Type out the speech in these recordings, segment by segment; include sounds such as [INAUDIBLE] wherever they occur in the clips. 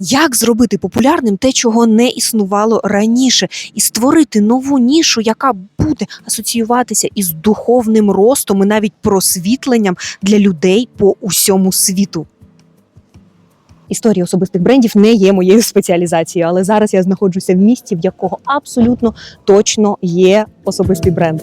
Як зробити популярним те, чого не існувало раніше, і створити нову нішу, яка буде асоціюватися із духовним ростом і навіть просвітленням для людей по усьому світу? Історія особистих брендів не є моєю спеціалізацією, але зараз я знаходжуся в місті, в якого абсолютно точно є особистий бренд.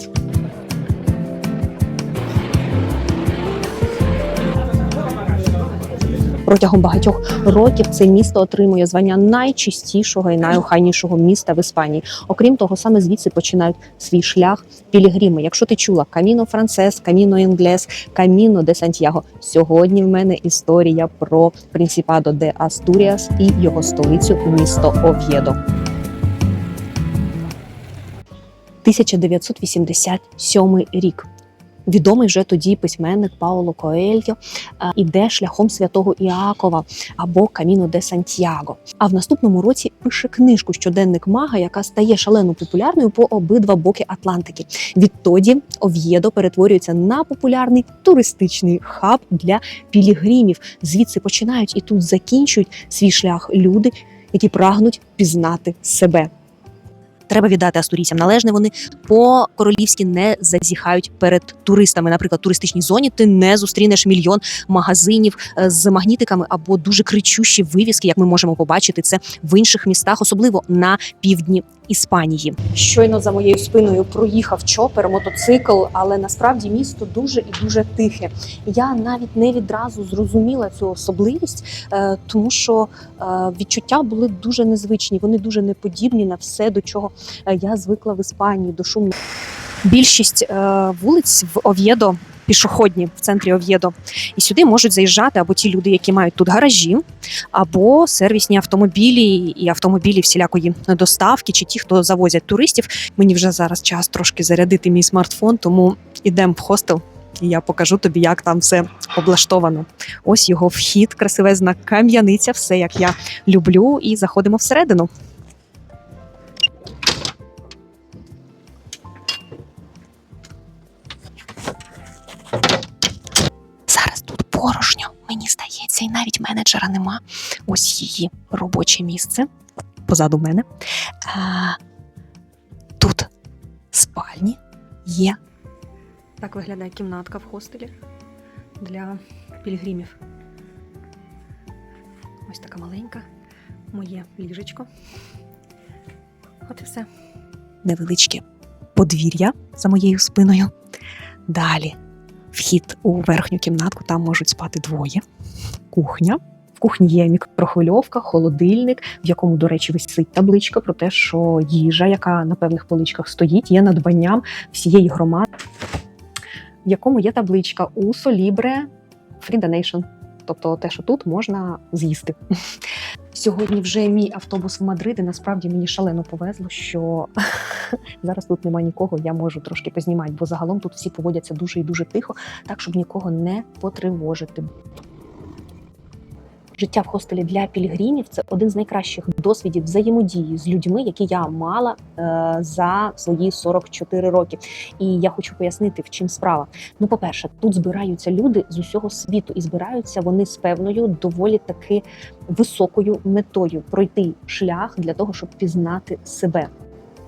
Протягом багатьох років це місто отримує звання найчистішого і найохайнішого міста в Іспанії. Окрім того, саме звідси починають свій шлях пілігрими. Якщо ти чула Каміно Францес, Каміно Інглес, Каміно де Сантьяго. Сьогодні в мене історія про Принципадо де Астуріас і його столицю місто Ов'єдо. 1987 рік. Відомий вже тоді письменник Пауло Коельо е, іде шляхом святого Іакова або Каміно де Сантьяго. А в наступному році пише книжку Щоденник мага, яка стає шалено популярною по обидва боки Атлантики. Відтоді Ов'єдо перетворюється на популярний туристичний хаб для пілігримів. Звідси починають і тут закінчують свій шлях люди, які прагнуть пізнати себе. Треба віддати астурійцям належне. Вони по королівськи не зазіхають перед туристами. Наприклад, в туристичній зоні ти не зустрінеш мільйон магазинів е, з магнітиками або дуже кричущі вивіски, як ми можемо побачити це в інших містах, особливо на півдні Іспанії. Щойно за моєю спиною проїхав чопер, мотоцикл, але насправді місто дуже і дуже тихе. Я навіть не відразу зрозуміла цю особливість, е, тому що е, відчуття були дуже незвичні. Вони дуже неподібні на все, до чого е, я звикла в Іспанії до шуму. Більшість вулиць в Ов'єдо пішохідні в центрі Ов'єдо. І сюди можуть заїжджати або ті люди, які мають тут гаражі, або сервісні автомобілі і автомобілі всілякої доставки, чи ті, хто завозять туристів. Мені вже зараз час трошки зарядити мій смартфон, тому ідемо в хостел. І я покажу тобі, як там все облаштовано. Ось його вхід, красивезна кам'яниця, все як я люблю, і заходимо всередину. Порожньо, мені здається, і навіть менеджера нема. Ось її робоче місце позаду мене. А, тут спальні є. Так виглядає кімнатка в хостелі для пілігримів. Ось така маленька, моє ліжечко. От і все. Невеличке подвір'я за моєю спиною. Далі вхід у верхню кімнатку, там можуть спати двоє. Кухня. В кухні є мікрохвильовка, холодильник, в якому, до речі, висить табличка про те, що їжа, яка на певних поличках стоїть, є надбанням всієї громади, в якому є табличка у Солібре Free Donation. Тобто те, що тут можна з'їсти. Сьогодні вже мій автобус в Мадрид, і насправді мені шалено повезло, що [LAUGHS] зараз тут немає нікого, я можу трошки познімати, бо загалом тут всі поводяться дуже і дуже тихо, так щоб нікого не потривожити. Життя в хостелі для пілігримів це один з найкращих досвідів взаємодії з людьми, які я мала е, за свої 44 роки. І я хочу пояснити, в чим справа. Ну, по-перше, тут збираються люди з усього світу, і збираються вони з певною доволі таки високою метою пройти шлях для того, щоб пізнати себе.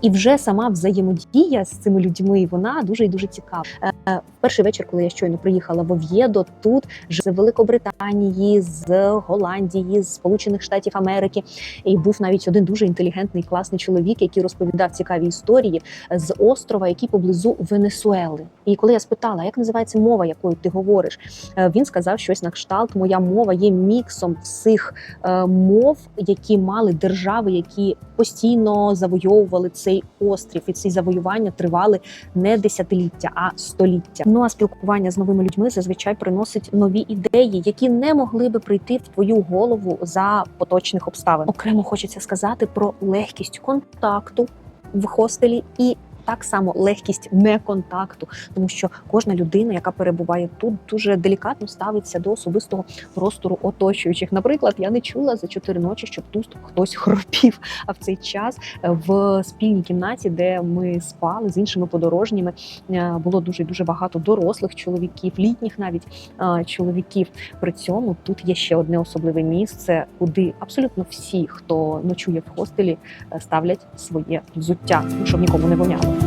І вже сама взаємодія з цими людьми вона дуже і дуже цікава. Е, перший вечір, коли я щойно приїхала в Ов'єдо, тут з Великобританії, з Голландії, з Сполучених Штатів Америки, і був навіть один дуже інтелігентний, класний чоловік, який розповідав цікаві історії з острова, який поблизу Венесуели. І коли я спитала, як називається мова, якою ти говориш, е, він сказав щось на кшталт. Моя мова є міксом всіх е, мов, які мали держави, які постійно завойовували цей острів, і ці завоювання тривали не десятиліття, а століття. Ну а спілкування з новими людьми зазвичай приносить нові ідеї, які не могли би прийти в твою голову за поточних обставин. Окремо хочеться сказати про легкість контакту в хостелі і так само легкість неконтакту, тому що кожна людина, яка перебуває тут, дуже делікатно ставиться до особистого простору оточуючих. Наприклад, я не чула за чотири ночі, щоб тут хтось хропів. А в цей час е, в спільній кімнаті, де ми спали з іншими подорожніми, е, було дуже дуже багато дорослих чоловіків, літніх навіть е, чоловіків. При цьому тут є ще одне особливе місце, куди абсолютно всі, хто ночує в хостелі, ставлять своє взуття, щоб нікому не воняло.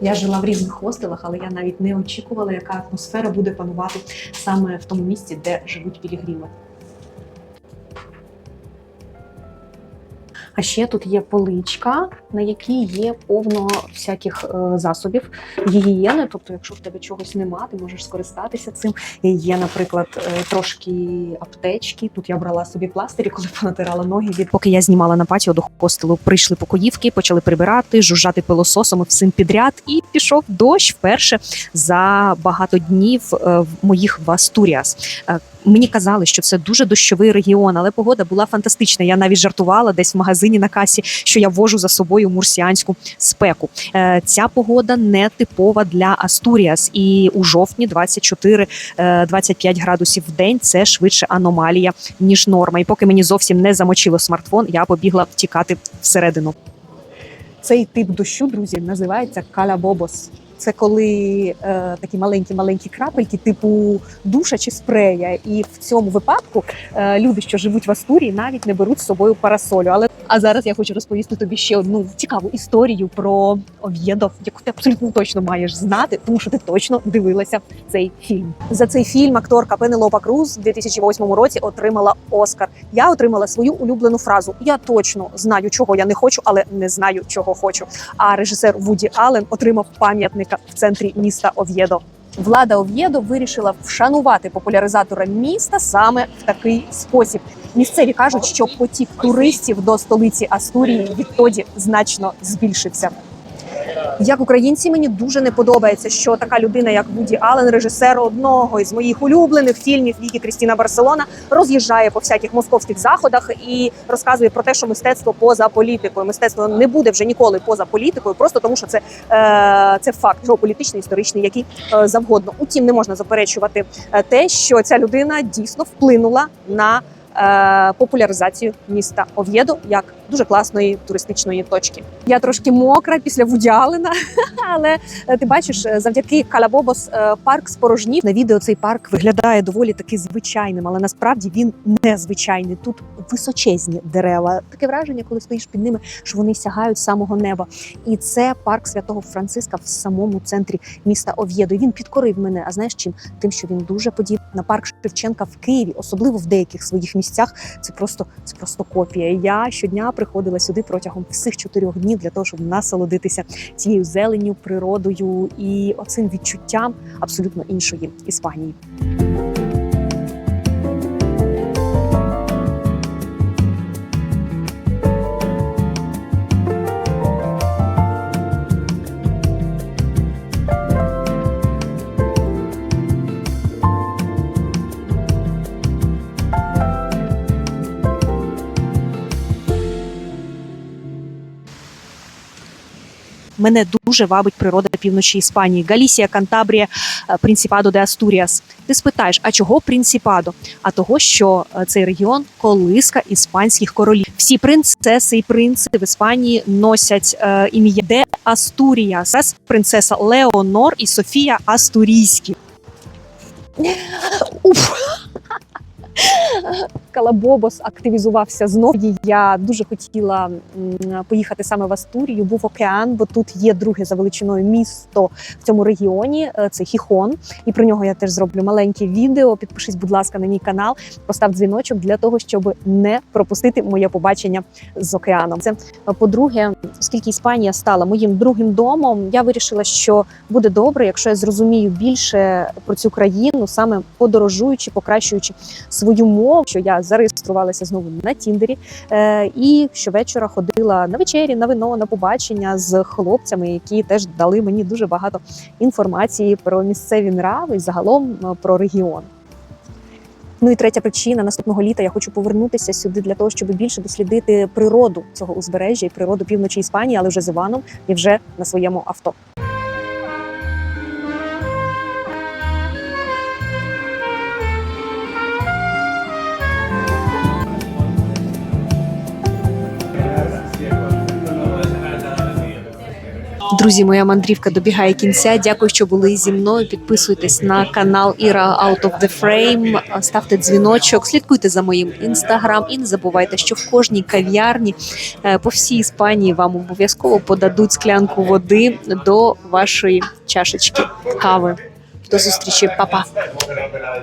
Я жила в різних хостелах, але я навіть не очікувала, яка атмосфера буде панувати саме в тому місці, де живуть пілігрими. А ще тут є поличка, на якій є повно всяких е, засобів гігієни. Тобто, якщо в тебе чогось нема, ти можеш скористатися цим. Є, наприклад, е, трошки аптечки. Тут я брала собі пластирі, коли понатирала ноги. Від поки я знімала на патіо до хостелу, прийшли покоївки, почали прибирати, жужжати пилососом і всім підряд. І пішов дощ вперше за багато днів е, в моїх в Астуріас. Е, Мені казали, що це дуже дощовий регіон, але погода була фантастична. Я навіть жартувала десь в магазині на касі, що я вожу за собою мурсіанську спеку. Е, Ця погода не типова для Астуріас, і у жовтні 24-25 градусів в день це швидше аномалія ніж норма. І поки мені зовсім не замочило смартфон, я побігла втікати всередину. Цей тип дощу, друзі, називається калябобос. Це коли е, такі маленькі-маленькі крапельки, типу душа чи спрея. І в цьому випадку е, люди, що живуть в Астурії, навіть не беруть з собою парасолю. Але а зараз я хочу розповісти тобі ще одну цікаву історію про Ов'єдо, яку ти абсолютно точно маєш знати, тому що ти точно дивилася цей фільм. За цей фільм акторка Пенелопа Круз у 2008 році отримала Оскар. Я отримала свою улюблену фразу: Я точно знаю, чого я не хочу, але не знаю, чого хочу. А режисер Вуді Аллен отримав пам'ятника в центрі міста Ов'єдо. Влада Ов'єдо вирішила вшанувати популяризатора міста саме в такий спосіб. Місцеві кажуть, що потік туристів до столиці Астурії відтоді значно збільшився. Як українці, мені дуже не подобається, що така людина, як Вуді Аллен, режисер одного із моїх улюблених фільмів Вікі Крістіна Барселона, роз'їжджає по всяких московських заходах і розказує про те, що мистецтво поза політикою. Мистецтво не буде вже ніколи поза політикою, просто тому що це, е, це факт геополітичний, історичний, який е, завгодно. Утім, не можна заперечувати е, те, що ця людина дійсно вплинула на е, популяризацію міста Ов'єдо як дуже класної туристичної точки. Я трошки мокра після Вудялина, [LAUGHS] але е, ти бачиш, е, завдяки Калабобос е, парк спорожнів. На відео цей парк виглядає доволі таки звичайним, але насправді він незвичайний. Тут височезні дерева. Таке враження, коли стоїш під ними, що вони сягають самого неба. І це парк святого Франциска в самому центрі міста Ов'єдо. Він підкорив мене. А знаєш чим? Тим, що він дуже подібний на парк Шевченка в Києві, особливо в деяких своїх місцях. Це просто це просто копія. Я щодня приходила сюди протягом всіх чотирьох днів для того, щоб насолодитися цією зеленню, природою і оцим відчуттям абсолютно іншої Іспанії. Мене дуже вабить природа півночі Іспанії, Галісія, Кантабрія, е, Принципадо де Астуріас. Ти спитаєш, а чого Принципадо? А того, що е, цей регіон колиска іспанських королів. Всі принцеси і принци в Іспанії носять е, ім'я де Астуріас. Принцеса Леонор і Софія Астурійські. Уф. Калабобос активізувався знов. Я дуже хотіла поїхати саме в Астурію. Був океан, бо тут є друге за величиною місто в цьому регіоні. е, Це Хіхон, і про нього я теж зроблю маленьке відео. Підпишись, будь ласка, на мій канал, постав дзвіночок для того, щоб не пропустити моє побачення з океаном. Це е, по-друге, оскільки Іспанія стала моїм другим домом, я вирішила, що буде добре, якщо я зрозумію більше про цю країну, саме подорожуючи, покращуючи свою мову, що я зареєструвалася знову на Тіндері, е, і щовечора ходила на вечері, на вино, на побачення з хлопцями, які теж дали мені дуже багато інформації про місцеві нрави і загалом е, про регіон. Ну і третя причина наступного літа я хочу повернутися сюди для того, щоб більше дослідити природу цього узбережжя і природу півночі Іспанії, але вже з Іваном і вже на своєму авто. Друзі, моя мандрівка добігає кінця. Дякую, що були зі мною. Підписуйтесь на канал Іра Out of the Frame, ставте дзвіночок, слідкуйте за моїм інстаграм і не забувайте, що в кожній кав'ярні е, по всій Іспанії вам обов'язково подадуть склянку води до вашої чашечки кави. До зустрічі, Па-па!